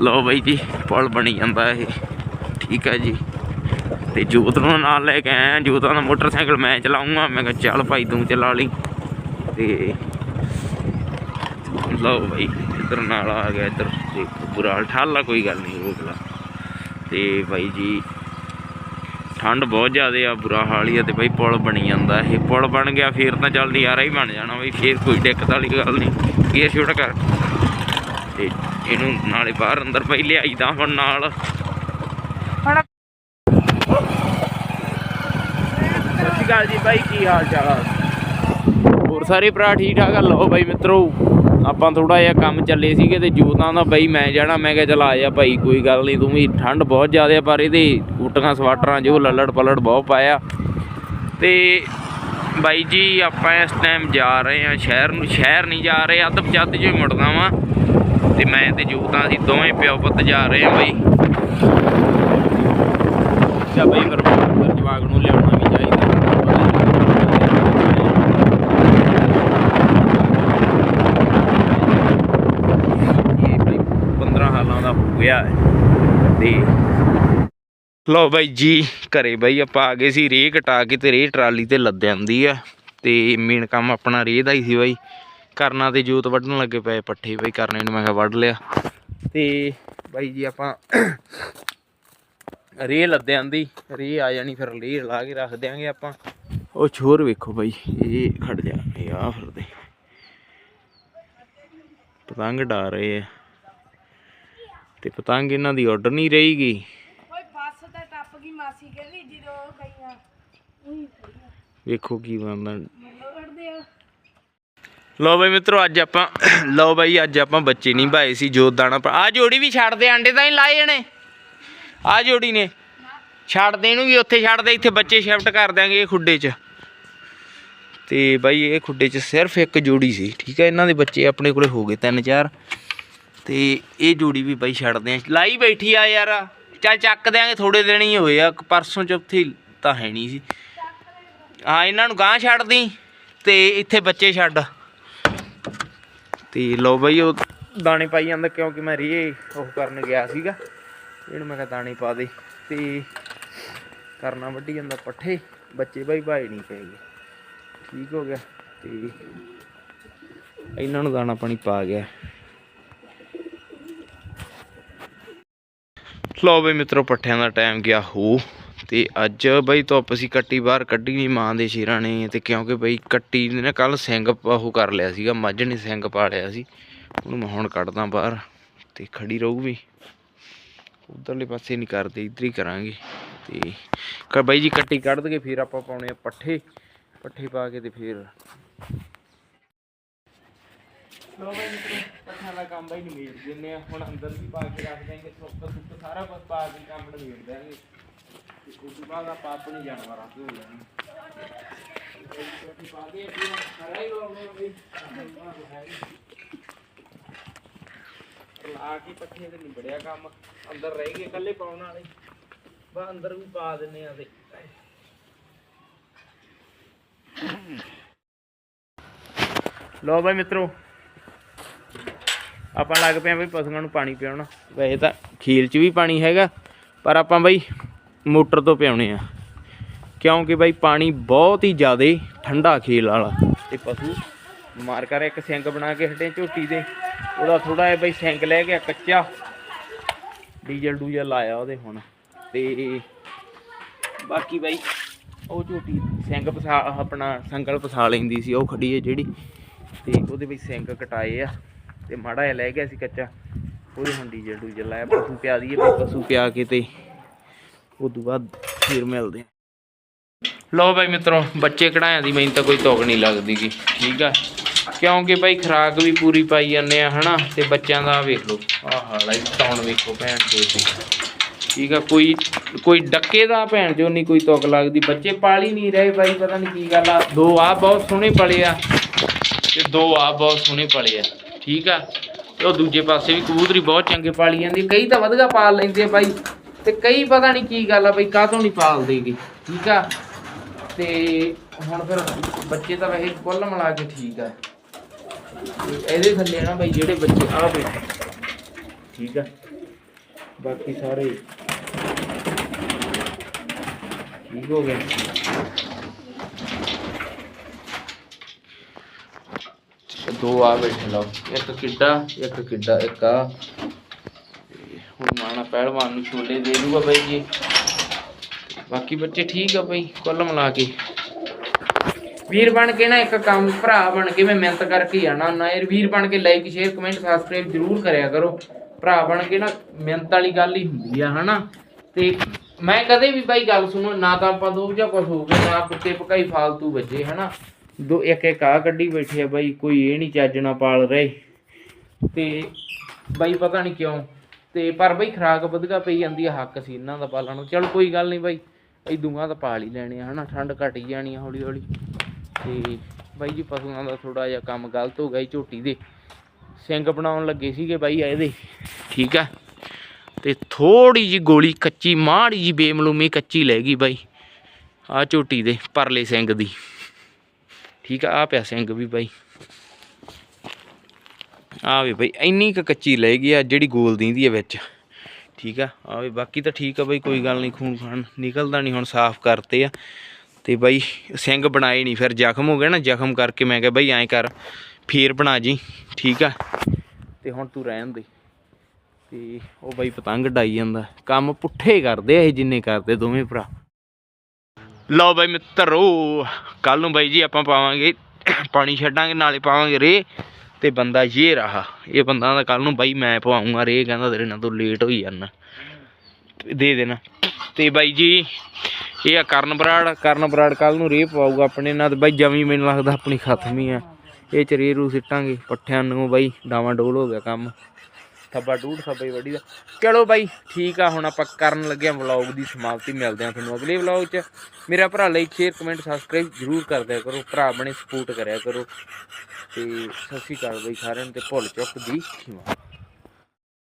ਲਓ ਬਾਈ ਜੀ, ਪੁਲ ਬਣੀ ਜਾਂਦਾ ਇਹ। ਠੀਕ ਹੈ ਜੀ। ਤੇ ਜੋਤ ਨੂੰ ਨਾਲ ਲੈ ਕੇ ਆਇਆ ਜੋਤਾਂ ਦਾ ਮੋਟਰਸਾਈਕਲ ਮੈਂ ਚਲਾਉਂਗਾ। ਮੈਂ ਕਿਹਾ ਚੱਲ ਭਾਈ, ਤੂੰ ਚਲਾ ਲਈ। ਤੇ ਲਓ ਬਾਈ, ਇੱਧਰ ਨਾਲ ਆ ਗਿਆ ਇੱਧਰ। ਦੇਖੋ ਬੁਰਾ ਹਾਲ ਠਾਲਾ, ਕੋਈ ਗੱਲ ਨਹੀਂ, ਰੋਕ ਲਾ। ਤੇ ਬਾਈ ਜੀ, ਠੰਡ ਬਹੁਤ ਜ਼ਿਆਦਾ ਆ, ਬੁਰਾ ਹਾਲ ਹੀ ਆ। ਤੇ ਬਾਈ, ਪੁਲ ਬਣੀ ਜਾਂਦਾ ਇਹ। ਪੁਲ ਬਣ ਗਿਆ, ਫੇਰ ਤਾਂ ਚੱਲ ਨਜ਼ਾਰਾ ਹੀ ਬਣ ਜਾਣਾ ਬਈ। ਫੇਰ ਕੋਈ ਦਿੱਕਤ ਵਾਲੀ ਗੱਲ ਨਹੀਂ। ਗੇਅਰ ਛੋਟਾ ਕਰ। ਤੇ ਇਹਨੂੰ ਨਾਲੇ ਬਾਹਰ ਅੰਦਰ ਪਈ ਲਿਆਈਦਾ ਹੁਣ ਨਾਲ। ਸਤਿ ਸ਼੍ਰੀ ਅਕਾਲ ਜੀ ਬਾਈ ਕੀ ਹਾਲ ਚਾਲ? ਆ ਹੋਰ ਸਾਰੇ ਭਰਾ ਠੀਕ ਠਾਕ ਆ? ਲਓ ਬਾਈ ਮਿੱਤਰੋ ਆਪਾਂ ਥੋੜਾ ਜਿਹਾ ਕੰਮ ਚੱਲੇ ਸੀਗੇ ਤੇ ਜੂਤਾਂ ਦਾ ਬਾਈ ਮੈਂ ਜਾਣਾ ਮੈਂ ਕਿਹਾ ਚਲ ਆ ਜਾ ਭਾਈ ਕੋਈ ਗੱਲ ਨਹੀਂ ਤੂੰ ਵੀ ਠੰਡ ਬਹੁਤ ਜ਼ਿਆਦਾ ਆ ਪਰ ਇਹਦੇ ਕੁੱਟੀਆਂ ਸਵਾਟਰਾਂ ਜੋ ਲੱਲੜ ਪਲੜ ਬਹੁਤ ਪਾਇਆ ਤੇ ਬਾਈ ਜੀ ਆਪਾਂ ਇਸ ਟਾਈਮ ਜਾ ਰਹੇ ਆ ਸ਼ਹਿਰ ਨੂੰ ਸ਼ਹਿਰ ਨਹੀਂ ਜਾ ਰਹੇ ਅੱਧ ਪਚੱਤ ਜੋ ਮੁੜਦਾ ਵਾਂ। ਤੇ ਮੈਂ ਤੇ ਜੂਤਾਂ ਅਸੀਂ ਦੋਵੇਂ ਪਿਓ ਪੁੱਤ ਜਾ ਰਹੇ ਆ ਬਾਈ। ਅੱਛਾ ਬਾਈ, ਫਿਰ ਜਵਾਗ ਨੂੰ ਲਿਆਉਣਾ ਵੀ ਚਾਹੀਦਾ। ਇਹ ਬਾਈ 15 ਹਾਲਾਂ ਦਾ ਹੋ ਗਿਆ ਤੇ ਲਓ ਬਾਈ ਜੀ, ਘਰੇ ਬਾਈ ਆਪਾਂ ਆ ਗਏ ਸੀ ਰੇਹ ਕਟਾ ਕੇ ਤੇ ਰੇਹ ਟਰਾਲੀ ਤੇ ਲੱਦ ਜਾਂਦੀ ਆ। ਤੇ ਮੇਨ ਕੰਮ ਆਪਣਾ ਰੇਹ ਦਾ ਹੀ ਸੀ ਬਾਈ। ਕਰਨਾ ਤੇ ਜੋਤ ਵੱਢਣ ਲੱਗੇ ਪਏ ਪੱਠੇ ਬਾਈ ਕਰਨੇ ਨੂੰ ਮੈਂ ਕਿਹਾ ਵੱਢ ਲਿਆ। ਤੇ ਬਾਈ ਜੀ ਆਪਾਂ ਰੇਹ ਲੱਦੇ ਆਂਦੀ ਰੇਹ ਆ ਜਾਣੀ ਫਿਰ ਰੇਹ ਲਾ ਕੇ ਰੱਖ ਦਿਆਂਗੇ ਆਪਾਂ। ਉਹ ਛੋਰ ਵੇਖੋ ਬਾਈ ਇਹ ਖੜ ਜਾ ਇਹ ਆ ਫਿਰਦੇ। ਪਤੰਗ ਡਾ ਰਹੇ ਆ। ਤੇ ਪਤੰਗ ਇਹਨਾਂ ਦੀ ਆਰਡਰ ਨਹੀਂ ਰਹੇਗੀ। ਓਏ ਬੱਸ ਤਾਂ ਟੱਪ ਗਈ ਮਾਸੀ ਕਹਿੰਦੀ ਜਦੋਂ ਗਈਆਂ। ਵੇਖੋ ਕੀ ਬਣਦਾ। ਲਓ ਬਾਈ ਮਿੱਤਰੋ, ਅੱਜ ਆਪਾਂ ਲਓ ਬਾਈ, ਅੱਜ ਆਪਾਂ ਬੱਚੇ ਨਹੀਂ ਭਾਏ ਸੀ, ਜੋਤ ਦਾਣਾ ਆ ਜੋੜੀ ਵੀ ਛੱਡਦੇ ਆਂਡੇ ਤਾਂ ਹੀ ਲਾਏ ਜਣੇ ਆ ਜੋੜੀ ਨੇ। ਛੱਡਦੇ ਇਹਨੂੰ ਵੀ ਉੱਥੇ ਛੱਡਦੇ ਇੱਥੇ ਬੱਚੇ ਸ਼ਿਫਟ ਕਰ ਦਿਆਂਗੇ ਇਹ ਖੁੱਡੇ 'ਚ। ਤੇ ਬਾਈ ਇਹ ਖੁੱਡੇ 'ਚ ਸਿਰਫ ਇੱਕ ਜੋੜੀ ਸੀ, ਠੀਕ ਹੈ? ਇਹਨਾਂ ਦੇ ਬੱਚੇ ਆਪਣੇ ਕੋਲੇ ਹੋ ਗਏ ਤਿੰਨ ਚਾਰ। ਤੇ ਇਹ ਜੋੜੀ ਵੀ ਬਾਈ ਛੱਡਦੇ ਆ ਲਾਈ ਬੈਠੀ ਆ ਯਾਰ। ਚੱਲ ਚੱਕ ਦਿਆਂਗੇ ਥੋੜੇ ਦਿਨ ਹੀ ਹੋਏ ਆ ਪਰਸੋਂ ਚੌਥੀ ਤਾਂ ਹੈ ਨਹੀਂ ਸੀ। ਹਾਂ, ਇਹਨਾਂ ਨੂੰ ਗਾਂ ਛੱਡ ਦੀ, ਤੇ ਇੱਥੇ ਬੱਚੇ ਛੱਡ। ਤੇ ਲਓ ਬਾਈ ਉਹ ਦਾਣੇ ਪਾਈ ਜਾਂਦਾ ਕਿਉਂਕਿ ਮੈਂ ਰੇ ਉਹ ਕਰਨ ਗਿਆ ਸੀਗਾ। ਇਹਨੂੰ ਮੈਂ ਕਿਹਾ ਦਾਣੇ ਪਾ ਦੇ ਤੇ ਕਰਨਾ ਵੱਢੀ ਜਾਂਦਾ ਪੱਠੇ। ਬੱਚੇ ਬਾਈ ਭਾਈ ਨਹੀਂ ਪਏਗੇ ਠੀਕ ਹੋ ਗਿਆ ਤੇ ਇਹਨਾਂ ਨੂੰ ਦਾਣਾ ਪਾਣੀ ਪਾ ਗਿਆ। ਲਓ ਬਈ ਮਿੱਤਰੋ ਪੱਠਿਆਂ ਦਾ ਟਾਈਮ ਗਿਆ ਹੋ। ਤੇ ਅੱਜ ਬਈ ਧੁੱਪ ਸੀ, ਕੱਟੀ ਬਾਹਰ ਕੱਢੀ ਨਹੀਂ ਮਾਂ ਦੇ ਸ਼ੇਰਾਂ ਨੇ ਤੇ ਕਿਉਂਕਿ ਬਈ ਕੱਟੀ ਨੇ ਨਾ ਕੱਲ ਸਿੰਘ ਉਹ ਕਰ ਲਿਆ ਸੀਗਾ, ਮੱਝ ਨੇ ਸਿੰਘ ਪਾ ਲਿਆ ਸੀ। ਉਹਨੂੰ ਮੈਂ ਹੁਣ ਕੱਢਦਾ ਬਾਹਰ ਤੇ ਖੜੀ ਰਹੂ ਵੀ। ਉਧਰਲੇ ਪਾਸੇ ਨਹੀਂ ਕਰਦੇ, ਇੱਧਰ ਹੀ ਕਰਾਂਗੇ। ਤੇ ਕ, ਬਾਈ ਜੀ ਕੱਟੀ ਕੱਢ ਦਗੇ ਫਿਰ ਆਪਾਂ ਪਾਉਣੇ ਆ ਪੱਠੇ। ਪੱਠੇ ਪਾ ਕੇ ਤੇ ਫਿਰ ਲੋ ਬਾਈ ਪੱਠਿਆਂ ਦਾ ਕੰਮ ਬਾਈ ਨਿਬੇੜ ਦਿੰਨੇ ਆ। ਹੁਣ ਅੰਦਰ ਵੀ ਪਾ ਕੇ ਰੱਖ ਦਾਂਗੇ ਸੁੱਕ ਸੁੱਕ ਸਾਰਾ ਪਾ ਕੇ ਕੰਮ ਨਿਬੇੜ ਦਾਂਗੇ ਲਾ ਕੇ ਪੱਠੇ ਤੇ ਨਿਬੜਿਆ ਕੰਮ? ਅੰਦਰ ਰਹਿ ਗਏ ਇਕੱਲੇ ਪਾਉਣ ਵਾਲੇ। ਬਾ ਅੰਦਰ ਵੀ ਪਾ ਦਿੰਨੇ ਆ ਤੇ ਲੋ ਬਾਈ ਮਿੱਤਰੋ ਆਪਾਂ ਲੱਗ ਪਏ ਆ ਬਈ ਪਸ਼ੂਆਂ ਨੂੰ ਪਾਣੀ ਪਿਆਉਣ। ਵੈਸੇ ਤਾਂ ਖੀਲ 'ਚ ਵੀ ਪਾਣੀ ਹੈਗਾ ਪਰ ਆਪਾਂ ਬਈ ਮੋਟਰ ਤੋਂ ਪਿਆਉਣੇ ਆ। ਕਿਉਂਕਿ ਬਾਈ ਪਾਣੀ ਬਹੁਤ ਹੀ ਜ਼ਿਆਦਾ ਠੰਡਾ ਖੇਲ ਵਾਲਾ। ਤੇ ਪਸ਼ੂ ਬਿਮਾਰ ਕਰ ਇੱਕ ਸਿੰਗ ਬਣਾ ਕੇ ਹਟੇ ਝੋਟੀ ਦੇ। ਉਹਦਾ ਥੋੜਾ ਜਿਹਾ ਬਈ ਸਿੰਗ ਲੈ ਗਿਆ, ਕੱਚਾ। ਡੀਜ਼ਲ ਡੂਜ਼ਲ ਲਾਇਆ ਉਹਦੇ ਹੁਣ। ਤੇ ਬਾਕੀ ਬਾਈ ਉਹ ਝੋਟੀ ਸਿੰਗ ਪਸਾ, ਆਪਣਾ ਸੰਗਲ ਪਸਾ ਲੈਂਦੀ ਸੀ, ਉਹ ਖੜੀ ਹੈ ਜਿਹੜੀ। ਤੇ ਉਹਦੇ ਵਿੱਚ ਸਿੰਗ ਕਟਾਏ ਆ। ਤੇ ਮਾੜਾ ਜਿਹਾ ਲੈ ਗਿਆ ਸੀ ਕੱਚਾ। ਉਹਦੇ ਹੁਣ ਡੀਜ਼ਲ ਡੂਜ਼ਲ ਲਾਇਆ, ਪਸ਼ੂ ਪਿਆ ਦਈਏ, ਪਸ਼ੂ ਪਿਆ ਕੇ ਤੇ ਉਦੋਂ ਬਾਅਦ ਫਿਰ ਮਿਲਦੇ ਆ। ਲਓ ਬਾਈ ਮਿੱਤਰੋ, ਬੱਚੇ ਕਢਾਇਆਂ ਦੀ, ਮੈਨੂੰ ਤਾਂ ਕੋਈ ਤੋਕ ਨਹੀਂ ਲੱਗਦੀਗੀ ਠੀਕ ਆ? ਕਿਉਂਕਿ ਬਾਈ ਖਰਾਕ ਵੀ ਪੂਰੀ ਪਾਈ ਜਾਂਦੇ ਆ, ਹਨਾ? ਤੇ ਬੱਚਿਆਂ ਦਾ ਵੇਖ ਲਓ। ਆਹ ਹਾਲਾ ਤੌਣ ਵੇਖੋ ਭੈਣ ਚੋਦ ਠੀਕ ਆ, ਕੋਈ ਕੋਈ ਡੱਕੇ ਦਾ ਭੈਣ ਜੋ ਨਹੀਂ ਕੋਈ ਤੁਕ ਲੱਗਦੀ। ਬੱਚੇ ਪਾਲ ਹੀ ਨਹੀਂ ਰਹੇ ਭਾਈ ਪਤਾ ਨਹੀਂ ਕੀ ਗੱਲ ਆ। ਦੋ ਆ ਬਹੁਤ ਸੋਹਣੇ ਪਲੇ ਆ। ਤੇ ਦੋ ਆ ਬਹੁਤ ਸੋਹਣੇ ਪਲੇ ਆ। ਠੀਕ ਆ? ਤੇ ਉਹ ਦੂਜੇ ਪਾਸੇ ਵੀ ਕਬੂਤਰੀ ਬਹੁਤ ਚੰਗੇ ਪਾਲੀ ਜਾਂਦੀ ਕਈ ਤਾਂ ਵਧਗਾ ਪਾਲ ਲੈਂਦੇ ਆ ਭਾਈ ਤੇ ਕਈ ਪਤਾ ਨਹੀਂ ਕੀ ਗੱਲ ਆ ਬਈ ਕਾਹ ਕਾਹਤੋਂ ਨਹੀਂ ਪਾਲਦੇਗੇ ਠੀਕ ਆ? ਤੇ ਹੁਣ ਫਿਰ ਬੱਚੇ ਤਾਂ ਵੈਸੇ ਕੁੱਲ ਮਿਲਾ ਕੇ ਠੀਕ ਆ। ਇਹਦੇ ਥੱਲੇ ਨਾ ਬਈ ਜਿਹੜੇ ਬੱਚੇ ਆ ਬੈਠੇ, ਠੀਕ ਆ? ਬਾਕੀ ਸਾਰੇ ਠੀਕ ਹੋ ਗਏ। ਦੋ ਆ ਬੈਠੇ ਲਓ, ਇੱਕ ਕਿੱਡਾ ਇੱਕ ਕਿੱਡਾ, ਇੱਕ ਆ ਹੁਣ ਮਾਣਾ ਪਹਿਲਵਾਨ ਨੂੰ ਛੋਲੇ ਦੇ ਦੂਗਾ ਬਾਈ ਜੀ। ਬਾਕੀ ਬੱਚੇ ਠੀਕ ਆ ਬਾਈ, ਕੁੱਲ ਮਿਲਾ ਕੇ। ਵੀਰ ਬਣ ਕੇ ਨਾ ਇੱਕ ਕੰਮ, ਭਰਾ ਬਣ ਕੇ ਮੈਂ ਮਿਹਨਤ ਕਰਕੇ ਆਣਾ ਨਾ ਯਾਰ ਵੀਰ ਬਣ ਕੇ ਲਾਈਕ ਸ਼ੇਅਰ ਕਮੈਂਟ ਸਬਸਕ੍ਰਾਈਬ ਜ਼ਰੂਰ ਕਰਿਆ ਕਰੋ। ਭਰਾ ਬਣ ਕੇ ਨਾ ਮਿਹਨਤ ਵਾਲੀ ਗੱਲ ਹੀ ਹੁੰਦੀ ਆ, ਹਨਾ? ਤੇ ਮੈਂ ਕਦੇ ਵੀ ਬਾਈ ਗੱਲ ਸੁਣੋ, ਨਾ ਤਾਂ ਆਪਾਂ ਦੋ ਜਾਂ ਕੁਝ ਹੋ ਗਿਆ, ਨਾ ਕੁੱਤੇ ਪਕਾਈ ਫਾਲਤੂ ਵੱਜੇ, ਹਨਾ? ਦੋ ਇੱਕ ਇੱਕ ਆ ਕੱਢੀ ਬੈਠੇ ਆ ਬਾਈ, ਕੋਈ ਇਹ ਨਹੀਂ ਚੱਜ ਨਾਲ ਪਾਲ ਰਹੇ। ਤੇ ਬਾਈ ਪਤਾ ਨਹੀਂ ਕਿਉਂ ਤੇ ਪਰ ਬਈ ਖਰਾਕ ਵਧਗਾ ਪਈ ਜਾਂਦੀ ਆ, ਹੱਕ ਸੀ ਇਹਨਾਂ ਦਾ ਪਾਲਣ ਨੂੰ। ਚਲ ਕੋਈ ਗੱਲ ਨਹੀਂ ਬਾਈ ਇਦੂਆਂ ਤਾਂ ਪਾਲ ਹੀ ਲੈਣੇ ਆ, ਹਨਾ? ਠੰਡ ਘਟ ਹੀ ਜਾਣੀ ਆ ਹੌਲੀ ਹੌਲੀ ਤੇ ਬਾਈ ਜੀ ਪਸ਼ੂਆਂ ਦਾ ਥੋੜਾ ਜਿਹਾ ਕੰਮ ਗਲਤ ਹੋ ਗਿਆ ਜੀ ਝੋਟੀ ਦੇ। ਸਿੰਘ ਬਣਾਉਣ ਲੱਗੇ ਸੀਗੇ ਬਾਈ ਇਹਦੇ, ਠੀਕ ਆ? ਤੇ ਥੋੜੀ ਜੀ ਗੋਲੀ ਕੱਚੀ, ਮਾੜੀ ਜੀ ਬੇਮਲੂਮੀ ਕੱਚੀ ਲੈ ਗਈ ਬਾਈ ਆ ਝੋਟੀ ਦੇ ਪਰਲੇ ਸਿੰਘ ਦੀ। ਠੀਕ ਆ ਆ ਪਿਆ ਸਿੰਘ ਵੀ ਬਾਈ। ਆ ਵੀ ਬਾਈ, ਇੰਨੀ ਕੁ ਕੱਚੀ ਲੈ ਗਈ ਆ, ਜਿਹੜੀ ਗੋਲ ਦਿੰਦੀ ਆ ਵਿੱਚ। ਠੀਕ ਆ ਆ ਵੀ ਬਾਕੀ ਤਾਂ ਠੀਕ ਆ ਬਾਈ, ਕੋਈ ਗੱਲ ਨਹੀਂ, ਖੂਨ ਖਾਨ ਨਿਕਲਦਾ ਨਹੀਂ, ਹੁਣ ਸਾਫ਼ ਕਰਤੇ ਆ। ਤੇ ਬਾਈ, ਸਿੰਘ ਬਣਾਏ ਨਹੀਂ, ਫਿਰ ਜ਼ਖਮ ਹੋ ਗਿਆ ਨਾ, ਜ਼ਖਮ ਕਰਕੇ ਮੈਂ ਕਿਹਾ ਬਾਈ ਐਂ ਕਰ, ਫੇਰ ਬਣਾ ਜੀ, ਠੀਕ ਆ। ਤੇ ਹੁਣ ਤੂੰ ਰਹਿਣ ਦੇ। ਤੇ ਉਹ ਬਈ ਪਤੰਗ ਡਾਈ ਜਾਂਦਾ। ਕੰਮ ਪੁੱਠੇ ਕਰਦੇ ਆ ਇਹ ਜਿੰਨੇ ਕਰਦੇ ਦੋਵੇਂ ਭਰਾ। ਲਓ ਬਾਈ ਮਿੱਤਰੋ ਕੱਲ ਨੂੰ ਬਾਈ ਜੀ ਆਪਾਂ ਪਾਵਾਂਗੇ, ਪਾਣੀ ਛੱਡਾਂਗੇ, ਨਾਲੇ ਪਾਵਾਂਗੇ ਰੇ ਤੇ ਬੰਦਾ ਇਹ ਰਹਾ, ਇਹ ਬੰਦਾ ਦਾ ਕੱਲ ਨੂੰ ਬਾਈ ਮੈਂ ਪਵਾਉਂਗਾ ਰੇ, ਕਹਿੰਦਾ ਤੇਰੇ ਨਾਲ ਤੂੰ ਲੇਟ ਹੋਈ ਜਾਂਦਾ ਦੇ ਦੇਣਾ। ਤੇ ਬਾਈ ਜੀ, ਇਹ ਆ ਕਰਨ ਬਰਾੜ ਕਰਨ ਬਰਾੜ ਕੱਲ ਨੂੰ ਰੇ ਪਵਾਊਗਾ ਆਪਣੇ ਨਾਲ ਤੇ ਬਾਈ ਜਮੀ ਮੈਨੂੰ ਲੱਗਦਾ ਆਪਣੀ ਖਤਮ ਹੀ ਆ। ਇਹ ਚ ਰੇ ਰੂ ਸਿੱਟਾਂਗੇ, ਪੱਠਿਆਂ ਨੂੰ ਬਾਈ, ਡਾਵਾਂ ਡੋਲ ਹੋ ਗਿਆ ਕੰਮ। ਸੱਬਾ ਡੂਢ ਥੱਬਾ ਹੀ ਵੱਡੀ ਦਾ। ਚਲੋ ਬਾਈ, ਠੀਕ ਆ, ਹੁਣ ਆਪਾਂ ਕਰਨ ਲੱਗੇ ਆ ਵਲੌਗ ਦੀ ਸਮਾਪਤੀ। ਮਿਲਦੇ ਆ ਤੁਹਾਨੂੰ ਅਗਲੇ ਵਲੌਗ 'ਚ। ਮੇਰਾ ਭਰਾ ਲਈ ਸ਼ੇਅਰ, ਕਮੈਂਟ ਸਬਸਕ੍ਰਾਈਬ ਜ਼ਰੂਰ ਕਰ ਦਿਆ ਕਰੋ। ਭਰਾ ਬਣੇ ਸਪੋਰਟ ਕਰਿਆ ਕਰੋ। ਤੇ ਸਤਿ ਸ਼੍ਰੀ ਅਕਾਲ ਬਾਈ ਸਾਰਿਆਂ ਨੂੰ ਤੇ ਭੁੱਲ ਚੁੱਕ ਦੀ ਖਿਮਾ।